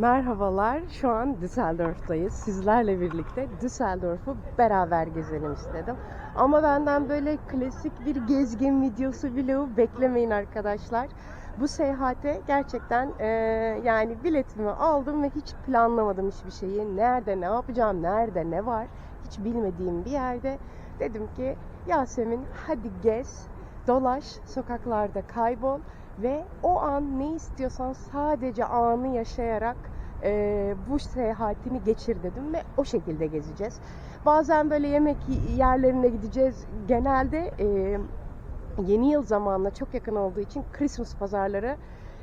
Merhabalar. Şu an Düsseldorf'tayız. Sizlerle birlikte Düsseldorf'u beraber gezelim istedim. Ama benden böyle klasik bir gezgin videosu vlogu beklemeyin arkadaşlar. Bu seyahate gerçekten e, yani biletimi aldım ve hiç planlamadım hiçbir şeyi. Nerede ne yapacağım, nerede ne var hiç bilmediğim bir yerde. Dedim ki Yasemin hadi gez, dolaş, sokaklarda kaybol ve o an ne istiyorsan sadece anı yaşayarak e, bu seyahatini geçir dedim ve o şekilde gezeceğiz. Bazen böyle yemek yerlerine gideceğiz. Genelde e, yeni yıl zamanına çok yakın olduğu için Christmas pazarları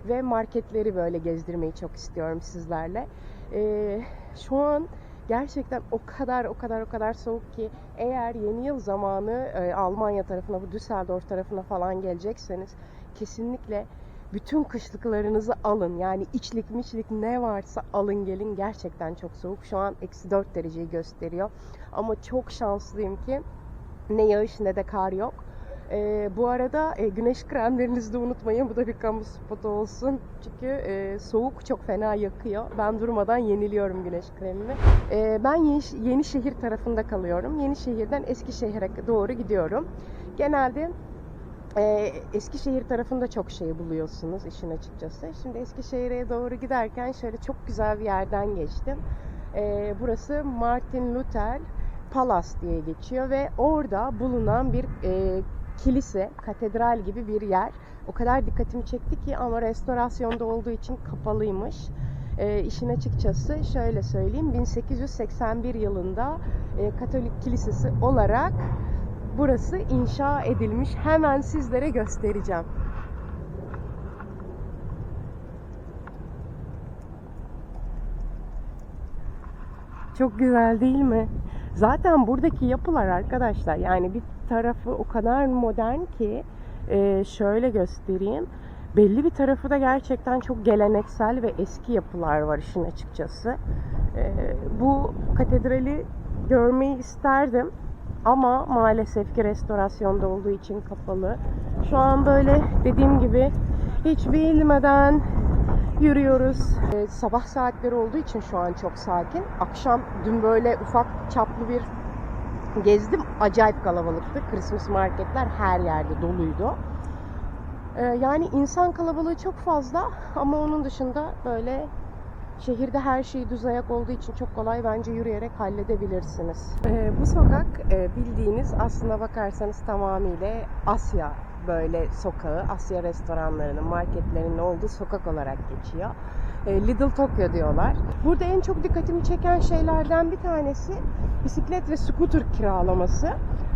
ve marketleri böyle gezdirmeyi çok istiyorum sizlerle. E, şu an gerçekten o kadar o kadar o kadar soğuk ki eğer yeni yıl zamanı e, Almanya tarafına bu Düsseldorf tarafına falan gelecekseniz kesinlikle bütün kışlıklarınızı alın. Yani içlik miçlik ne varsa alın gelin. Gerçekten çok soğuk. Şu an eksi 4 dereceyi gösteriyor. Ama çok şanslıyım ki ne yağış ne de kar yok. Ee, bu arada e, güneş kremlerinizi de unutmayın. Bu da bir kamu spotu olsun. Çünkü e, soğuk çok fena yakıyor. Ben durmadan yeniliyorum güneş kremimi. Ee, ben Yeni, Yenişehir tarafında kalıyorum. Yenişehir'den Eskişehir'e doğru gidiyorum. Genelde ee, Eskişehir tarafında çok şey buluyorsunuz işin açıkçası. Şimdi Eskişehir'e doğru giderken şöyle çok güzel bir yerden geçtim. Ee, burası Martin Luther Palace diye geçiyor ve orada bulunan bir e, kilise, katedral gibi bir yer. O kadar dikkatimi çekti ki ama restorasyonda olduğu için kapalıymış. E, işin açıkçası şöyle söyleyeyim 1881 yılında e, Katolik kilisesi olarak burası inşa edilmiş. Hemen sizlere göstereceğim. Çok güzel değil mi? Zaten buradaki yapılar arkadaşlar yani bir tarafı o kadar modern ki e, şöyle göstereyim. Belli bir tarafı da gerçekten çok geleneksel ve eski yapılar var işin açıkçası. E, bu katedrali görmeyi isterdim ama maalesef ki restorasyonda olduğu için kapalı. Şu an böyle dediğim gibi hiç bilmeden yürüyoruz. Ee, sabah saatleri olduğu için şu an çok sakin. Akşam dün böyle ufak çaplı bir gezdim. Acayip kalabalıktı. Christmas marketler her yerde doluydu. Ee, yani insan kalabalığı çok fazla ama onun dışında böyle Şehirde her şey düz ayak olduğu için çok kolay bence yürüyerek halledebilirsiniz. Ee, bu sokak e, bildiğiniz aslına bakarsanız tamamıyla Asya böyle sokağı, Asya restoranlarının, marketlerinin olduğu sokak olarak geçiyor. E, Little Tokyo diyorlar. Burada en çok dikkatimi çeken şeylerden bir tanesi bisiklet ve scooter kiralaması.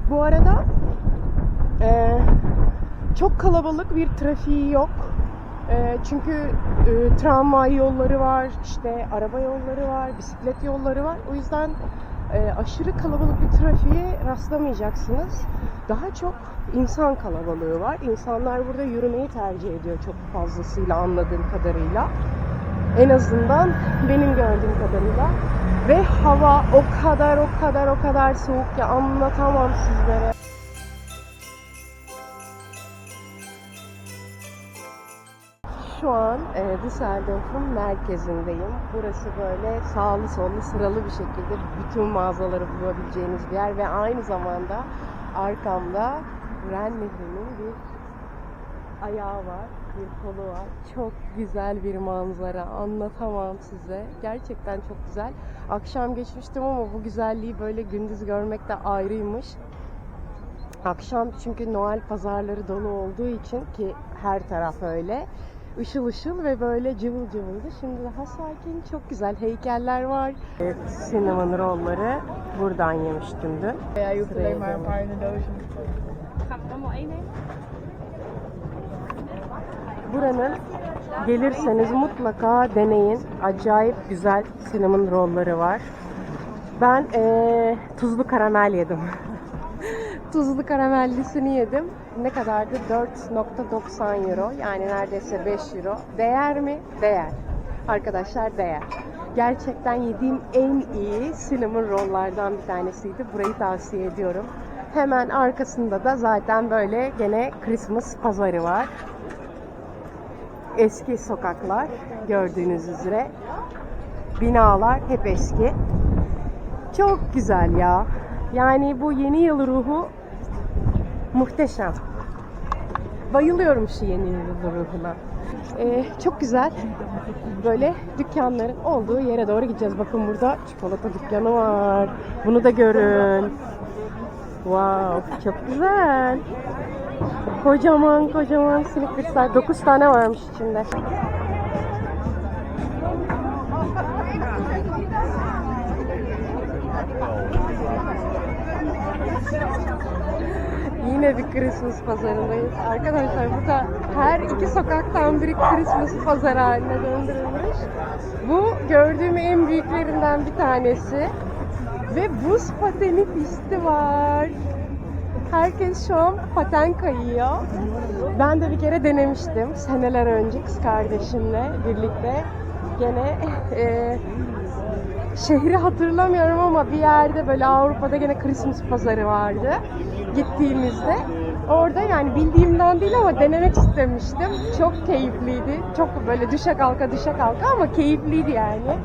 Bu arada e, çok kalabalık bir trafiği yok. E, çünkü e, tramvay yolları var, işte araba yolları var, bisiklet yolları var. O yüzden aşırı kalabalık bir trafiğe rastlamayacaksınız. Daha çok insan kalabalığı var. İnsanlar burada yürümeyi tercih ediyor çok fazlasıyla anladığım kadarıyla. En azından benim gördüğüm kadarıyla. Ve hava o kadar o kadar o kadar soğuk ki anlatamam sizlere. Şu an e, Düsseldorf'un merkezindeyim. Burası böyle sağlı sollu sıralı bir şekilde bütün mağazaları bulabileceğiniz bir yer ve aynı zamanda arkamda Ren Nehri'nin bir ayağı var, bir kolu var. Çok güzel bir manzara. Anlatamam size. Gerçekten çok güzel. Akşam geçmiştim ama bu güzelliği böyle gündüz görmek de ayrıymış. Akşam çünkü Noel pazarları dolu olduğu için ki her taraf öyle ışıl ışıl ve böyle cıvıl cıvıldı. Şimdi daha sakin, çok güzel heykeller var. Evet, cinnamon rollları buradan yemiştim dün. Sıraya paar in de dozen. Gaan we allemaal één nemen? Buranın gelirseniz mutlaka deneyin. Acayip güzel cinnamon rolları var. Ben eee, tuzlu karamel yedim. tuzlu karamellisini yedim. Ne kadardı? 4.90 euro. Yani neredeyse 5 euro. Değer mi? Değer. Arkadaşlar değer. Gerçekten yediğim en iyi cinnamon rollardan bir tanesiydi. Burayı tavsiye ediyorum. Hemen arkasında da zaten böyle gene Christmas pazarı var eski sokaklar gördüğünüz üzere. Binalar hep eski. Çok güzel ya. Yani bu yeni yıl ruhu muhteşem. Bayılıyorum şu yeni yıl ruhuna. Ee, çok güzel. Böyle dükkanların olduğu yere doğru gideceğiz. Bakın burada çikolata dükkanı var. Bunu da görün. Wow, çok güzel. Kocaman kocaman Snickers'lar. 9 tane varmış içinde. Yine bir Christmas pazarındayız. Arkadaşlar burada her iki sokaktan biri Christmas pazarı haline döndürülmüş. Bu gördüğüm en büyüklerinden bir tanesi. Ve buz pateni pisti var. Herkes şu an paten kayıyor. Ben de bir kere denemiştim seneler önce kız kardeşimle birlikte. Gene e, şehri hatırlamıyorum ama bir yerde böyle Avrupa'da gene Christmas pazarı vardı gittiğimizde. Orada yani bildiğimden değil ama denemek istemiştim. Çok keyifliydi. Çok böyle düşe kalka düşe kalka ama keyifliydi yani.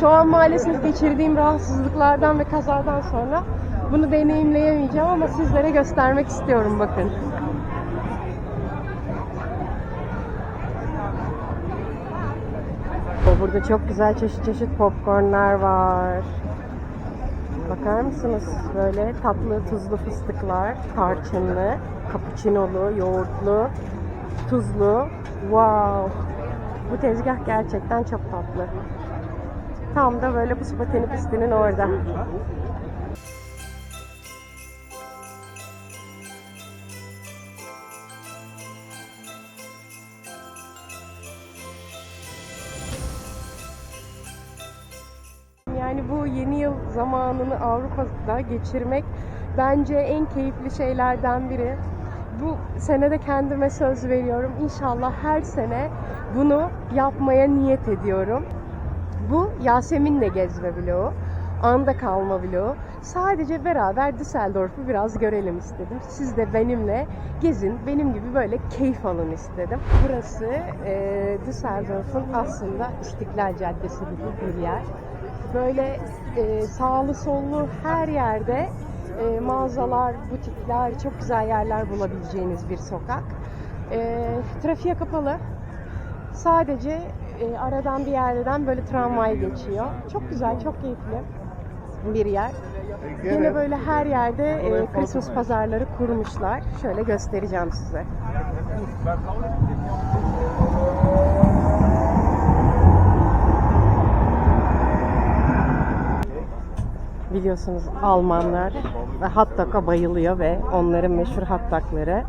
Şu an maalesef geçirdiğim rahatsızlıklardan ve kazadan sonra bunu deneyimleyemeyeceğim ama sizlere göstermek istiyorum bakın. Burada çok güzel çeşit çeşit popcornlar var. Bakar mısınız? Böyle tatlı tuzlu fıstıklar, tarçınlı, cappuccinolu, yoğurtlu, tuzlu. Wow! Bu tezgah gerçekten çok tatlı. Tam da böyle buz pateni pistinin orada. Yani bu yeni yıl zamanını Avrupa'da geçirmek bence en keyifli şeylerden biri. Bu senede kendime söz veriyorum. İnşallah her sene bunu yapmaya niyet ediyorum. Bu Yasemin'le gezme vlogu. Anda kalma vlogu. Sadece beraber Düsseldorf'u biraz görelim istedim. Siz de benimle gezin, benim gibi böyle keyif alın istedim. Burası e, Düsseldorf'un aslında İstiklal Caddesi gibi bir yer. Böyle e, sağlı sollu her yerde e, mağazalar, butikler, çok güzel yerler bulabileceğiniz bir sokak. E, trafiğe kapalı. Sadece e, aradan bir yerden böyle tramvay geçiyor. Çok güzel, çok keyifli bir yer. Yine böyle her yerde e, Christmas pazarları kurmuşlar. Şöyle göstereceğim size. Biliyorsunuz Almanlar hot dog'a bayılıyor ve onların meşhur hot dog'ları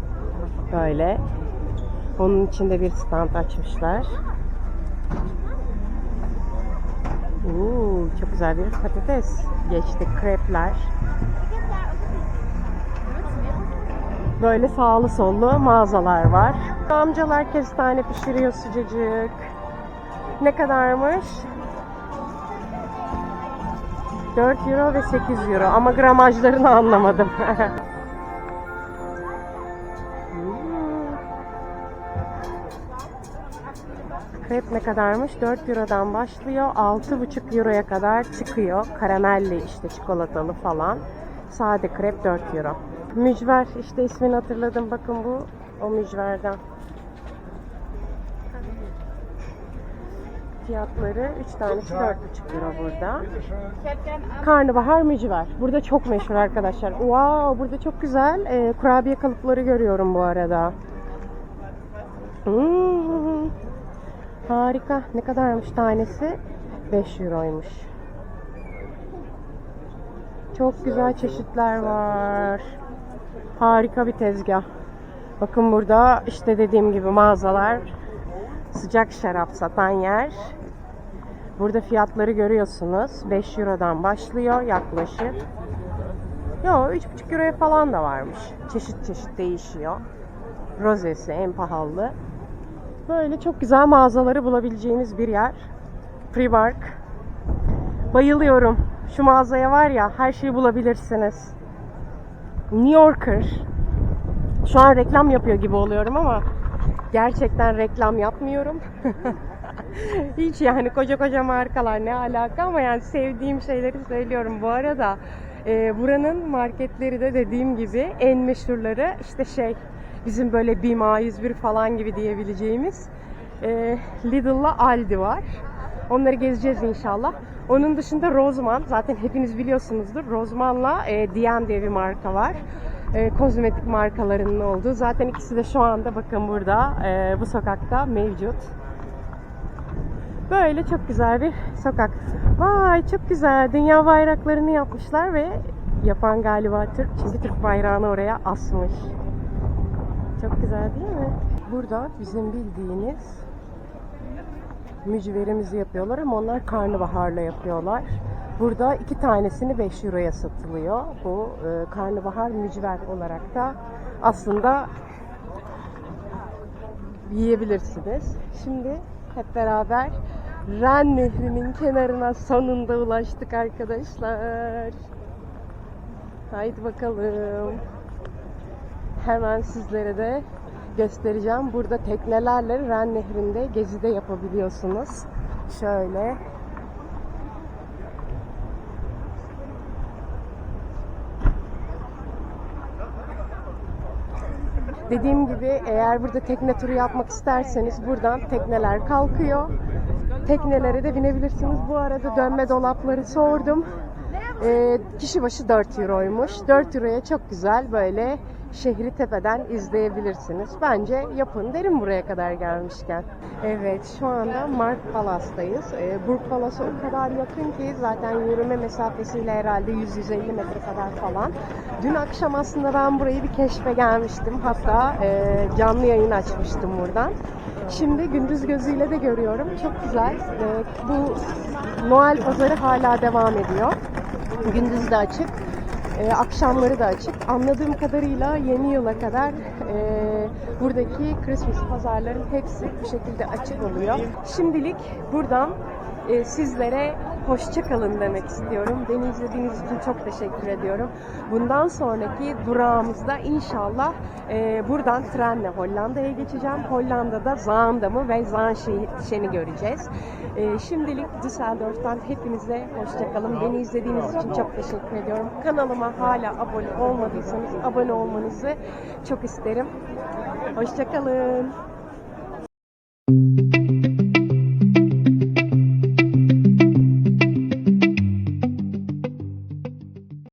böyle. Onun içinde bir stand açmışlar. Oo, çok güzel bir patates geçti. Krepler. Böyle sağlı sollu mağazalar var. Amcalar kestane pişiriyor sıcacık. Ne kadarmış? 4 euro ve 8 euro ama gramajlarını anlamadım. Krep ne kadarmış? 4 Euro'dan başlıyor. 6,5 Euro'ya kadar çıkıyor. Karamelli işte çikolatalı falan. Sade krep 4 Euro. Mücver işte ismini hatırladım. Bakın bu o mücverden. Fiyatları 3 tanesi 4,5 Euro burada. Karnabahar mücver. Burada çok meşhur arkadaşlar. Wow, burada çok güzel e, kurabiye kalıpları görüyorum bu arada. Hmm. Harika. Ne kadarmış tanesi? 5 euroymuş. Çok güzel çeşitler var. Harika bir tezgah. Bakın burada işte dediğim gibi mağazalar, sıcak şarap satan yer. Burada fiyatları görüyorsunuz. 5 Euro'dan başlıyor yaklaşık. Yo 3,5 Euro'ya falan da varmış. Çeşit çeşit değişiyor. Rozesi en pahalı. Böyle çok güzel mağazaları bulabileceğiniz bir yer. Primark. Bayılıyorum. Şu mağazaya var ya her şeyi bulabilirsiniz. New Yorker. Şu an reklam yapıyor gibi oluyorum ama gerçekten reklam yapmıyorum. Hiç yani koca koca markalar ne alaka ama yani sevdiğim şeyleri söylüyorum. Bu arada e, buranın marketleri de dediğim gibi en meşhurları işte şey bizim böyle BİM A101 falan gibi diyebileceğimiz e, Lidl'la Aldi var. Onları gezeceğiz inşallah. Onun dışında Roseman zaten hepiniz biliyorsunuzdur. Roseman'la e, DM diye bir marka var. E, kozmetik markalarının olduğu. Zaten ikisi de şu anda bakın burada e, bu sokakta mevcut. Böyle çok güzel bir sokak. Vay çok güzel. Dünya bayraklarını yapmışlar ve yapan galiba Türk. Çünkü Türk bayrağını oraya asmış. Çok güzel değil mi? Burada bizim bildiğiniz mücverimizi yapıyorlar ama onlar karnabaharla yapıyorlar. Burada iki tanesini 5 euroya satılıyor. Bu e, karnabahar mücver olarak da aslında yiyebilirsiniz. Şimdi hep beraber Ren Nehri'nin kenarına sonunda ulaştık arkadaşlar. Haydi bakalım. Hemen sizlere de göstereceğim. Burada teknelerle Ren Nehri'nde gezi de yapabiliyorsunuz. Şöyle. Dediğim gibi eğer burada tekne turu yapmak isterseniz buradan tekneler kalkıyor. Teknelere de binebilirsiniz. Bu arada dönme dolapları sordum. Ee, kişi başı 4 euroymuş. 4 euroya çok güzel böyle şehri tepeden izleyebilirsiniz. Bence yapın derim buraya kadar gelmişken. Evet şu anda Mark Palas'tayız. Ee, Burg Palas'a o kadar yakın ki zaten yürüme mesafesiyle herhalde 100-150 metre kadar falan. Dün akşam aslında ben burayı bir keşfe gelmiştim. Hatta e, canlı yayın açmıştım buradan. Şimdi gündüz gözüyle de görüyorum. Çok güzel. Ee, bu Noel pazarı hala devam ediyor. Gündüz de açık. Ee, akşamları da açık. Anladığım kadarıyla yeni yıla kadar e, buradaki Christmas pazarların hepsi bu şekilde açık oluyor. Şimdilik buradan e, sizlere hoşça kalın demek istiyorum. Beni izlediğiniz için çok teşekkür ediyorum. Bundan sonraki durağımızda inşallah e, buradan trenle Hollanda'ya geçeceğim. Hollanda'da Zaandam'ı ve Zaanstad'ı göreceğiz. E, şimdilik Düsseldorf'tan hepinize hoşça kalın. Beni izlediğiniz için çok teşekkür ediyorum. Kanalıma hala abone olmadıysanız abone olmanızı çok isterim. Hoşça kalın.